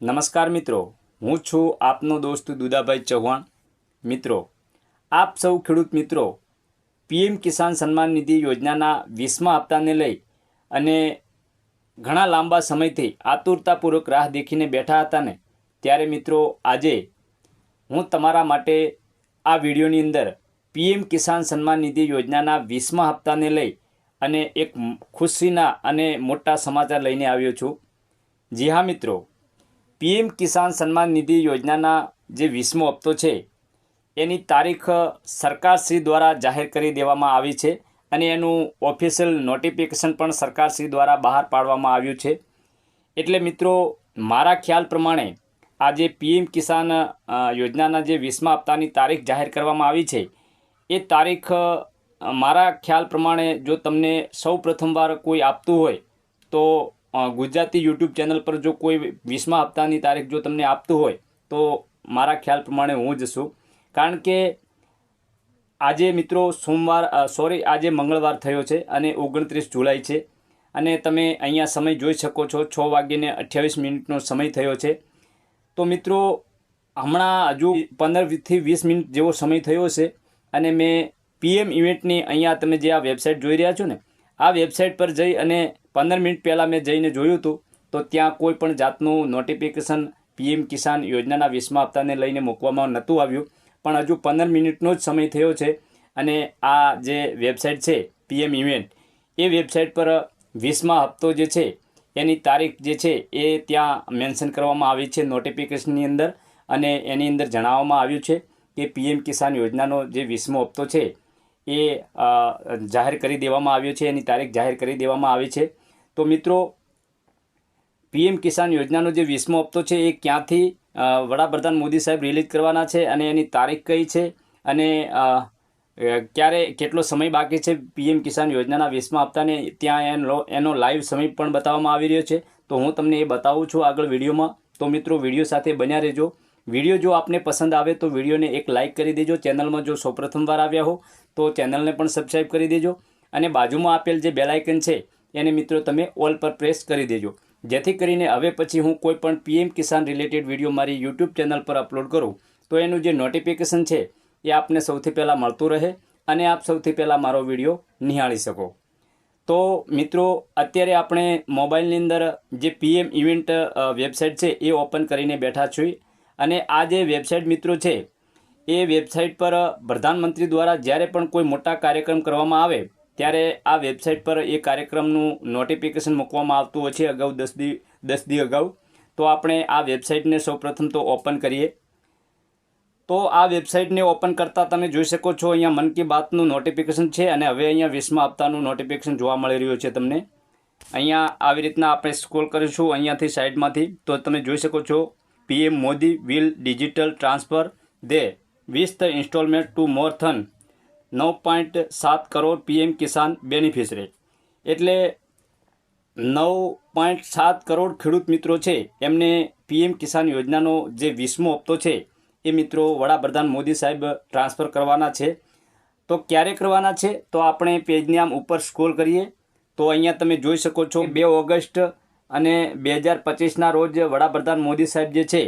નમસ્કાર મિત્રો, હું છું આપનો દોસ્ત દુદાભાઈ ચૌહાણ. મિત્રો, આપ સૌ ખેડૂત મિત્રો, પીએમ કિસાન સન્માન નિધિ યોજનાના વીસમા હપ્તાને લઈ અને ઘણા લાંબા સમયથી આતુરતાપૂર્વક રાહ દેખીને બેઠા હતા ને, ત્યારે મિત્રો, આજે હું તમારા માટે આ વિડીયોની અંદર પીએમ કિસાન સન્માન નિધિ યોજનાના વીસમા હપ્તાને લઈ અને એક ખુશીના અને મોટા સમાચાર લઈને આવ્યો છું. જી હા મિત્રો પીએમ કિસાન સન્માન નિધિ યોજનાના જે વીસમો હપ્તો છે, એની તારીખ સરકારશ્રી દ્વારા જાહેર કરી દેવામાં આવી છે અને એનું ઓફિશિયલ નોટિફિકેશન પણ સરકારશ્રી દ્વારા બહાર પાડવામાં આવ્યું છે. એટલે મિત્રો, મારા ખ્યાલ પ્રમાણે આજે પીએમ કિસાન યોજનાના જે વીસમા હપ્તાની તારીખ જાહેર કરવામાં આવી છે, એ તારીખ મારા ખ્યાલ પ્રમાણે જો તમને સૌ પ્રથમવાર કોઈ આપતું હોય, તો ગુજરાતી યુટ્યુબ ચેનલ પર જો કોઈ વીસમા હપ્તાની તારીખ જો તમને આપતું હોય, તો મારા ખ્યાલ પ્રમાણે હું જ છું. કારણ કે આજે મિત્રો સોમવાર સોરી આજે મંગળવાર થયો છે અને ઓગણત્રીસ જુલાઈ છે. અને તમે અહીંયા સમય જોઈ શકો છો, છ વાગ્યે અઠ્યાવીસ મિનિટનો સમય થયો છે. તો મિત્રો, હમણાં હજુ પંદરથી વીસ મિનિટ જેવો સમય થયો છે અને મેં પીએમ ઇવેન્ટની અહીંયા તમે જે આ વેબસાઇટ જોઈ રહ્યા છો ને, આ વેબસાઇટ પર જઈ અને પંદર મિનિટ પહેલાં મેં જઈને જોયું હતું, તો ત્યાં કોઈ પણ જાતનું નોટિફિકેશન પીએમ કિસાન યોજનાના વીસમા હપ્તાને લઈને મૂકવામાં નહોતું આવ્યું. પણ હજુ પંદર મિનિટનો જ સમય થયો છે અને આ જે વેબસાઇટ છે પીએમ ઇવેન્ટ એ વેબસાઇટ પર વીસમા હપ્તો જે છે, એની તારીખ જે છે, એ ત્યાં મેન્શન કરવામાં આવી છે નોટિફિકેશનની અંદર. અને એની અંદર જણાવવામાં આવ્યું છે કે પીએમ કિસાન યોજનાનો જે વીસમો હપ્તો છે, એ જાહેર કરી દેવામાં આવ્યો છે, એની તારીખ જાહેર કરી દેવામાં આવી છે. તો મિત્રો, પીએમ કિસાન યોજનાનો જે વીસમો હપ્તો છે, એ ક્યાંથી વડાપ્રધાન મોદી સાહેબ રિલીઝ કરવાના છે અને એની તારીખ કઈ છે? અને ક્યારે કેટલો સમય બાકી છે પીએમ કિસાન યોજનાના વીસમા હપ્તાને? ત્યાં એનો એનો લાઈવ સમય પણ બતાવવામાં આવી રહ્યો છે. તો હું તમને એ બતાવું છું આગળ વિડીયોમાં. તો મિત્રો, વીડિયો સાથે બન્યા રહેજો. વીડિયો જો આપને પસંદ આવે તો વિડીયોને એક લાઇક કરી દેજો. ચેનલમાં જો સૌપ્રથમવાર આવ્યા હો, તો ચેનલને પણ સબસ્ક્રાઈબ કરી દેજો. અને બાજુમાં આપેલ જે બેલાઇકન છે એને મિત્રો તમે ઓલ પર પ્રેસ કરી દેજો. જેથી કરીને હવે પછી હું કોઈ પણ પીએમ કિસાન રિલેટેડ વીડિયો મારી યુટ્યુબ ચેનલ પર અપલોડ કરું, તો એનું જે નોટિફિકેશન છે, એ આપને સૌથી પહેલાં મળતું રહે અને આપ સૌથી પહેલાં મારો વીડિયો નિહાળી શકો. તો મિત્રો, અત્યારે આપણે મોબાઈલની અંદર જે પીએમ ઇવેન્ટ વેબસાઇટ છે, એ ઓપન કરીને બેઠા છીએ. અને આ જે વેબસાઇટ મિત્રો છે, એ વેબસાઇટ પર પ્રધાનમંત્રી દ્વારા જ્યારે પણ કોઈ મોટા કાર્યક્રમ કરવામાં આવે ત્યારે આ વેબસાઇટ પર એ કાર્યક્રમનું નોટિફિકેશન મૂકવામાં આવતું હોય છે અગાઉ દસ દી દસ દી અગાઉ. તો આપણે આ વેબસાઇટને સૌપ્રથમ તો ઓપન કરીએ. તો આ વેબસાઇટને ઓપન કરતાં તમે જોઈ શકો છો અહીંયા મન કી બાતનું નોટિફિકેશન છે અને હવે અહીંયા વીસમા હપ્તાનું નોટિફિકેશન જોવા મળી રહ્યું છે તમને. અહીંયા આવી રીતના આપણે સ્ક્રોલ કરીશું અહીંયાથી સાઈડમાંથી તો તમે જોઈ શકો છો PM Modi will digital transfer દે વીસ the installment to more than નવ પોઈન્ટ સાત કરોડ પીએમ કિસાન બેનિફિશરી એટલે નવ પોઈન્ટ સાત કરોડ ખેડૂત મિત્રો છે, એમને પીએમ કિસાન યોજનાનો જે વીસમો હપ્તો છે, એ મિત્રો વડાપ્રધાન મોદી સાહેબ ટ્રાન્સફર કરવાના છે. તો ક્યારે કરવાના છે? તો આપણે પેજને આમ ઉપર સ્ક્રોલ કરીએ. તો અહીંયા તમે જોઈ શકો છો, બે ઓગસ્ટ અને બે હજાર પચીસના રોજ વડાપ્રધાન મોદી સાહેબ જે છે,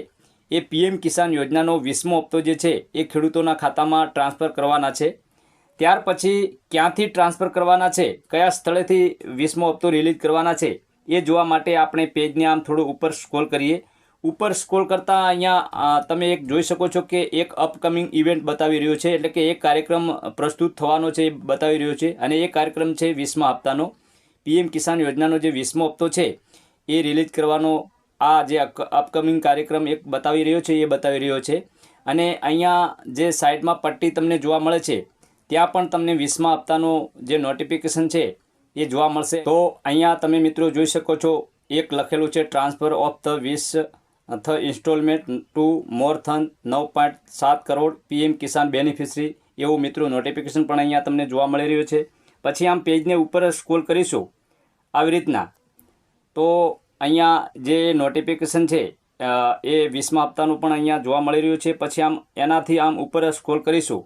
એ પીએમ કિસાન યોજનાનો વીસમો હપ્તો જે છે, એ ખેડૂતોના ખાતામાં ટ્રાન્સફર કરવાના છે. ત્યાર પછી ક્યાંથી ટ્રાન્સફર કરવાના છે? કયા સ્થળેથી વીસમો હપ્તો રિલીઝ કરવાના છે? એ જોવા માટે આપણે પેજને આમ થોડું ઉપર સ્ક્રોલ કરીએ. ઉપર સ્ક્રોલ કરતાં અહીંયા તમે એક જોઈ શકો છો કે એક અપકમિંગ ઇવેન્ટ બતાવી રહ્યો છે. એટલે કે એક કાર્યક્રમ પ્રસ્તુત થવાનો છે, એ બતાવી રહ્યો છે. અને એ કાર્યક્રમ છે વીસમા હપ્તાનો. પીએમ કિસાન યોજનાનો જે વીસમો હપ્તો છે, એ રિલીઝ કરવાનો આ જે અપકમિંગ કાર્યક્રમ એક બતાવી રહ્યો છે, એ બતાવી રહ્યો છે. અને અહીંયા જે સાઈડમાં પટ્ટી તમને જોવા મળે છે ત્યાં પણ તમને વીસમા હપ્તાનું જે નોટિફિકેશન છે, એ જોવા મળશે. તો અહીંયા તમે મિત્રો જોઈ શકો છો, એક લખેલું છે ટ્રાન્સફર ઓફ ધ વીસ થ ઇન્સ્ટોલમેન્ટ ટુ મોર થન નવ પોઈન્ટ સાત કરોડ પીએમ કિસાન બેનિફિશરી એવું મિત્રો નોટિફિકેશન પણ અહીંયા તમને જોવા મળી રહ્યું છે. પછી આમ પેજને ઉપર સ્ક્રોલ કરીશું, આવી રીતના. તો અહીંયા જે નોટિફિકેશન છે એ વીસમા હપ્તાનું પણ અહીંયા જોવા મળી રહ્યું છે. પછી આમ એનાથી આમ ઉપર સ્ક્રોલ કરીશું.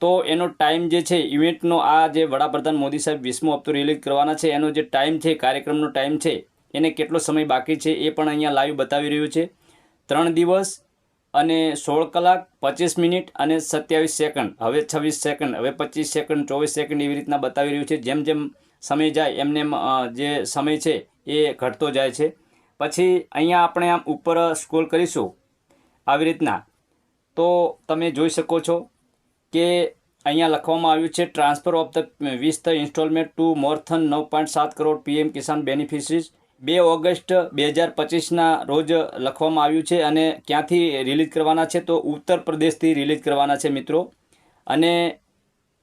તો એનો ટાઈમ જે છે ઇવેન્ટનો આ જે વડાપ્રધાન મોદી સાહેબ વીસમો હપ્તો રિલીઝ કરવાના છે, એનો જે ટાઈમ છે, કાર્યક્રમનો ટાઈમ છે, એને કેટલો સમય બાકી છે, એ પણ અહીંયા લાઈવ બતાવી રહ્યું છે. ત્રણ દિવસ અને સોળ કલાક, પચીસ મિનિટ અને સત્યાવીસ સેકન્ડ હવે છવ્વીસ સેકન્ડ હવે પચીસ સેકન્ડ ચોવીસ સેકન્ડ એવી રીતના બતાવી રહ્યું છે. જેમ જેમ સમય જાય એમને જે સમય છે, એ ઘટતો જાય છે. પછી અહીંયા આપણે આમ ઉપર સ્ક્રોલ કરીશું. આવી રીતના. તો તમે જોઈ શકો છો કે અહીંયા લખવામાં આવ્યું છે ટ્રાન્સફર ઓફ ધ વીસ the instalment to more than નવ પોઈન્ટ સાત કરોડ પીએમ કિસાન બેનિફિશરીઝ બે ઓગસ્ટ બે હજાર પચીસના રોજ લખવામાં આવ્યું છે અને ક્યાંથી રિલીઝ કરવાના છે તો ઉત્તર પ્રદેશથી રિલીઝ કરવાના છે મિત્રો. અને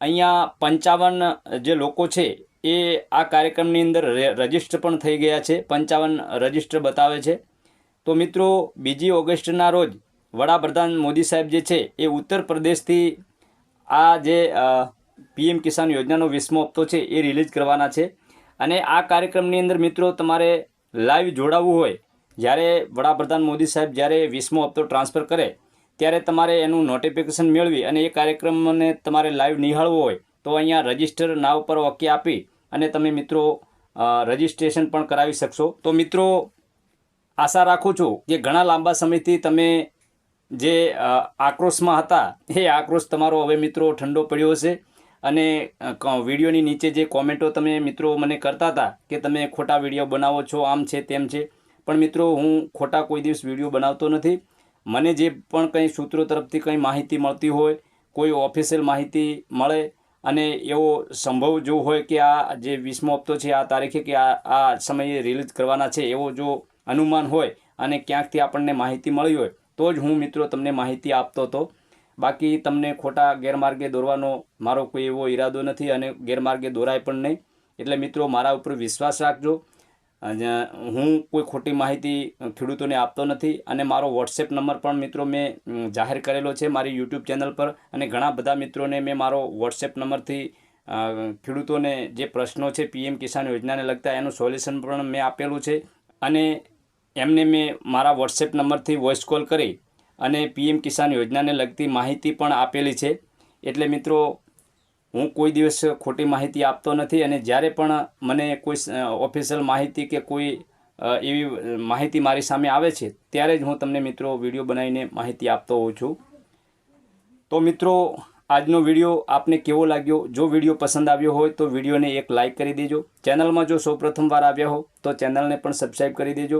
અહીંયા પંચાવન જે લોકો છે એ આ કાર્યક્રમની અંદર રજિસ્ટર પણ થઈ ગયા છે, પંચાવન રજિસ્ટર બતાવે છે. તો મિત્રો, બીજી ઓગસ્ટના રોજ વડાપ્રધાન મોદી સાહેબ જે છે એ ઉત્તર પ્રદેશથી આ જે પીએમ કિસાન યોજનાનો વીસમો હપ્તો છે એ રિલીઝ કરવાના છે. અને આ કાર્યક્રમની અંદર મિત્રો તમારે લાઈવ જોડાવવું હોય, જ્યારે વડાપ્રધાન મોદી સાહેબ જ્યારે વીસમો હપ્તો ટ્રાન્સફર કરે, ત્યારે તમારે એનું નોટિફિકેશન મેળવી અને એ કાર્યક્રમને તમારે લાઈવ નિહાળવો હોય, તો અહીંયા રજિસ્ટર નાવ પર ઓકે આપી અને તમે મિત્રો રજિસ્ટ્રેશન પણ કરાવી શકશો. તો મિત્રો, આશા રાખું છું કે ઘણા લાંબા સમયથી તમે જે આક્રોશમાં હતા, એ આક્રોશ તમારો હવે મિત્રો ઠંડો પડ્યો હશે. અને વિડીયોની નીચે જે કોમેન્ટો તમે મિત્રો મને કરતા હતા કે તમે ખોટા વીડિયો બનાવો છો, આમ છે તેમ છે, પણ મિત્રો હું ખોટા કોઈ દિવસ વીડિયો બનાવતો નથી. મને જે પણ કંઈ સૂત્રો તરફથી કંઈ માહિતી મળતી હોય, કોઈ ઓફિશિયલ માહિતી મળે, અને એવો સંભવ જો હોય કે આ જે વીસમો હપ્તો છે, આ તારીખે કે આ આ સમયે રિલીઝ કરવાના છે, એવો જો અનુમાન હોય અને ક્યાંકથી આપણને માહિતી મળી હોય તો જ હું મિત્રો તમને માહિતી આપતો હતો. બાકી તમને ખોટા ગેરમાર્ગે દોરવાનો મારો કોઈ એવો ઈરાદો નથી અને ગેરમાર્ગે દોરાય પણ નહીં. એટલે મિત્રો મારા ઉપર વિશ્વાસ રાખજો. હું કોઈ ખોટી માહિતી ખેડૂતોને આપતો નથી અને મારો વોટ્સએપ નંબર પણ મિત્રો મેં જાહેર કરેલો છે મારી યુટ્યુબ ચેનલ પર અને ઘણા બધા મિત્રોને મેં મારો વોટ્સએપ નંબરથી ખેડૂતોને જે પ્રશ્નો છે પીએમ કિસાન યોજનાને લગતા એનું સોલ્યુશન પણ મેં આપેલું છે. અને એમને મેં મારા વોટ્સએપ નંબરથી વોઇસ કોલ કરી અને પીએમ કિસાન યોજનાને લગતી માહિતી પણ આપેલી છે. એટલે મિત્રો, હું કોઈ દિવસ ખોટી માહિતી આપતો નથી અને જ્યારે પણ મને કોઈ ઓફિશિયલ માહિતી કે કોઈ એવી માહિતી મારી સામે આવે છે, ત્યારે જ હું તમને મિત્રો વીડિયો બનાવીને માહિતી આપતો હોઉં છું. તો મિત્રો, આજનો વીડિયો આપને કેવો લાગ્યો? જો વીડિયો પસંદ આવ્યો હોય તો વિડીયોને એક લાઇક કરી દેજો. ચેનલમાં જો સૌપ્રથમ વાર આવ્યા હો તો ચેનલને પણ સબસ્ક્રાઈબ કરી દેજો.